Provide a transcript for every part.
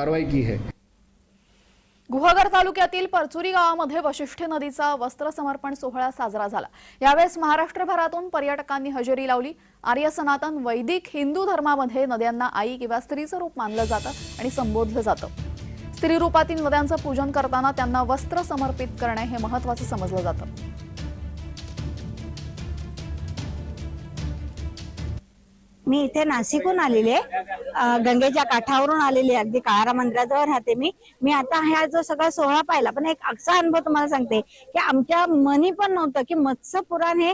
कारवाई की है? गुहागर तालुक्यातील परचुरी गावामध्ये वशिष्ठी नदीचा वस्त्र समर्पण सोहळा साजरा झाला. यावेळेस महाराष्ट्रभरातून पर्यटकांनी हजेरी लावली. आर्य सनातन वैदिक हिंदू धर्मामध्ये नद्यांना आई किंवा स्त्रीचं रूप मानलं जातं आणि संबोधलं जातं. स्त्री रूपातील नद्यांचं पूजन करताना त्यांना वस्त्र समर्पित करणे हे महत्वाचं समजलं जातं. मी इथे नाशिकहून आलेली आहे. गंगेच्या काठावरून आलेली अगदी काळारा मंदिराजवळ राहते मी. मी आता हा जो सगळा सोहळा पाहिला पण एक असा अनुभव तुम्हाला सांगते की आमच्या मनी पण नव्हतं की मत्स्य पुराण हे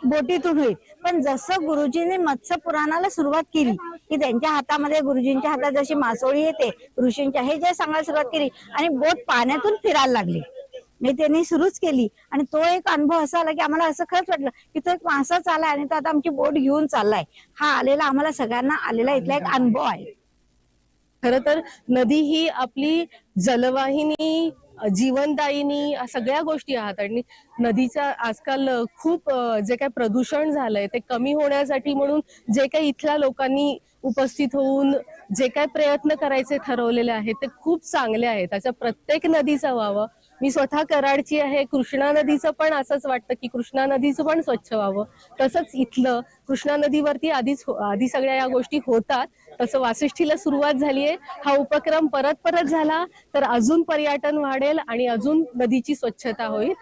बोटीतून होईल. पण जसं गुरुजींनी मत्स्य पुराणाला सुरुवात केली की त्यांच्या हातामध्ये गुरुजींच्या हातात जशी मासोळी येते ऋषींच्या हे जे सांगायला सुरुवात केली आणि बोट पाण्यातून फिरायला लागली. मी त्यांनी सुरूच केली. आणि तो एक अनुभव असा आला की आम्हाला असं खरंच वाटलं की तो एक माणसाच आलाय आणि तो आता आमची बोट घेऊन चाललाय. हा आलेला आम्हाला सगळ्यांना आलेला इथला एक अनुभव आहे. खर तर नदी ही आपली जलवाहिनी जीवनदायिनी सगळ्या गोष्टी आहात. आणि नदीचा आजकाल खूप जे काही प्रदूषण झालंय ते कमी होण्यासाठी म्हणून जे काही इथल्या लोकांनी उपस्थित होऊन जे काही प्रयत्न करायचे ठरवलेले आहेत ते खूप चांगले आहेत. त्याच्या प्रत्येक नदीचा व्हावं मी स्वतः कराडची आहे. कृष्णा नदीचं पण असंच वाटतं की कृष्णा नदीचं पण स्वच्छ व्हावं. तसंच इथलं कृष्णा नदीवरती आधीच हो- आधी सगळ्या या गोष्टी होतात. तसं वासिष्ठीला सुरुवात झालीये हा उपक्रम परत परत झाला तर अजून पर्यटन वाढेल आणि अजून नदीची स्वच्छता होईल.